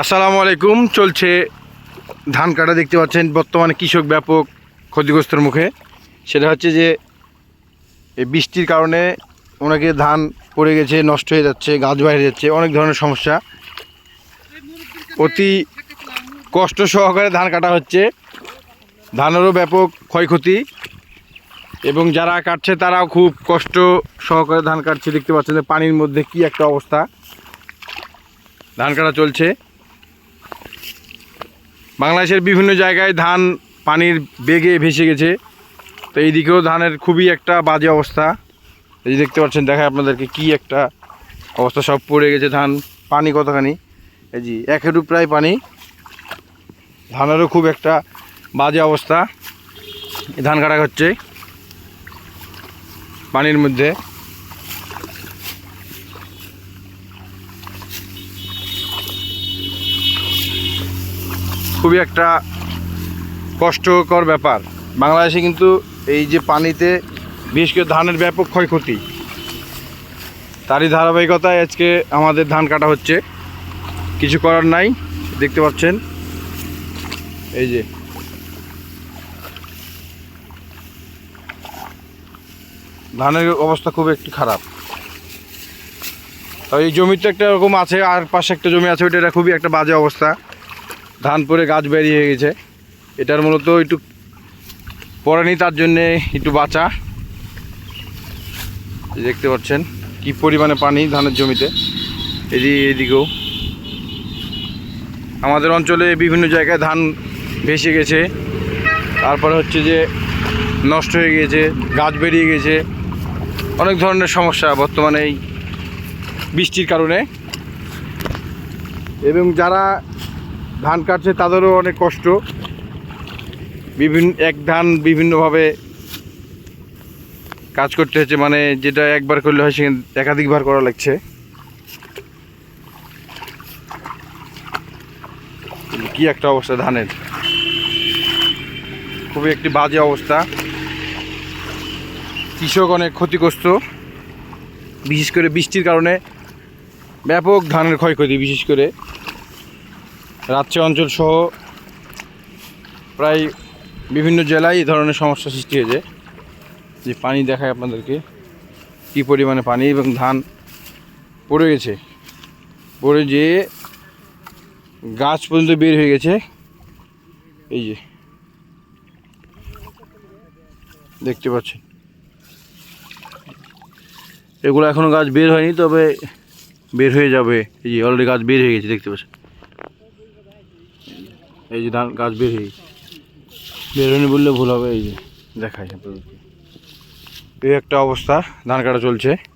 আসসালামু আলাইকুম, চলছে ধান কাটা দেখতে পাচ্ছেন, বর্তমানে কৃষক ব্যাপক ক্ষতিগ্রস্তের মুখে। সেটা হচ্ছে যে, এই বৃষ্টির কারণে ওনাকে ধান পড়ে গেছে, নষ্ট হয়ে যাচ্ছে, গাছ বাইরে যাচ্ছে, অনেক ধরনের সমস্যা। অতি কষ্ট সহকারে ধান কাটা হচ্ছে। ধানেরও ব্যাপক ক্ষয়ক্ষতি। এবং যারা কাটছে, তারাও খুব কষ্ট সহকারে ধান কাটছে, দেখতে পাচ্ছেন যে পানির মধ্যে কি একটা অবস্থা। ধান কাটা চলছে। বাংলাদেশের বিভিন্ন জায়গায় ধান পানির বেগে ভেসে গেছে। তো এইদিকেও ধানের খুবই একটা বাজে অবস্থা। এই দেখতে পাচ্ছেন, দেখায় আপনাদেরকে কি একটা অবস্থা, সব পড়ে গেছে ধান, পানি কতখানি। এই জি এক হেঁটু প্রায় পানি। ধানেরও খুব একটা বাজে অবস্থা। ধান কাটা হচ্ছে পানির মধ্যে। খুবই একটা কষ্টকর ব্যাপার। বাংলাদেশে কিন্তু এই যে পানিতে, বিশেষ করে ধানের ব্যাপক ক্ষয়ক্ষতি, তারই ধারাবাহিকতায় আজকে আমাদের ধান কাটা হচ্ছে। কিছু করার নাই, দেখতে পাচ্ছেন। এই যে। ধানের অবস্থা খুব একটু খারাপ। এই জমিতে একটা এরকম আছে, আর পাশে একটা জমি আছে, ওইটা খুবই একটা বাজে অবস্থা। ধান পরে গাছ বেরিয়ে গেছে। এটার মূলত একটু পড়েনি, তার জন্যে একটু বাঁচা। দেখতে পাচ্ছেন, কি পরিমাণে পানি ধানের জমিতে। এদিকে এদিকেও আমাদের অঞ্চলে বিভিন্ন জায়গায় ধান ভেসে গেছে। তারপরে হচ্ছে যে নষ্ট হয়ে গিয়েছে, গাছ বেরিয়ে গেছে। অনেক ধরনের সমস্যা বর্তমানে এই বৃষ্টির কারণে। এবং যারা ধান কাটছে তাদেরও অনেক কষ্ট। বিভিন্ন এক ধান বিভিন্নভাবে কাজ করতে হচ্ছে মানে যেটা একবার করলে হয় সেখানে একাধিকবার করা লাগছে। কি একটা অবস্থা ধানের। খুবই একটি বাজে অবস্থা। কৃষক অনেক ক্ষতিগ্রস্ত, বিশেষ করে বৃষ্টির কারণে ব্যাপক ধানের ক্ষয়ক্ষতি বিশেষ করে। রাজ্য অঞ্চল সহ প্রায় বিভিন্ন জেলায় এই ধরনের সমস্যা সৃষ্টি হয়েছে। যে পানি দেখায় আপনাদেরকে, কী পরিমাণে পানি এবং ধান পড়ে গেছে। পড়ে যেয়ে গাছ পর্যন্ত বের হয়ে গেছে। এই যে দেখতে পাচ্ছেন। এগুলো এখনও গাছ বের হয়নি, তবে বের হয়ে যাবে। এই যে অলরেডি গাছ বের হয়ে গেছে, দেখতে পাচ্ছেন। এই যে ধান গাছ বের হয়ে গেছে। বের হয়নি বললে ভুল হবে, এই যে দেখাই। আপনাদেরকে এই একটা অবস্থা, ধান কাটা চলছে।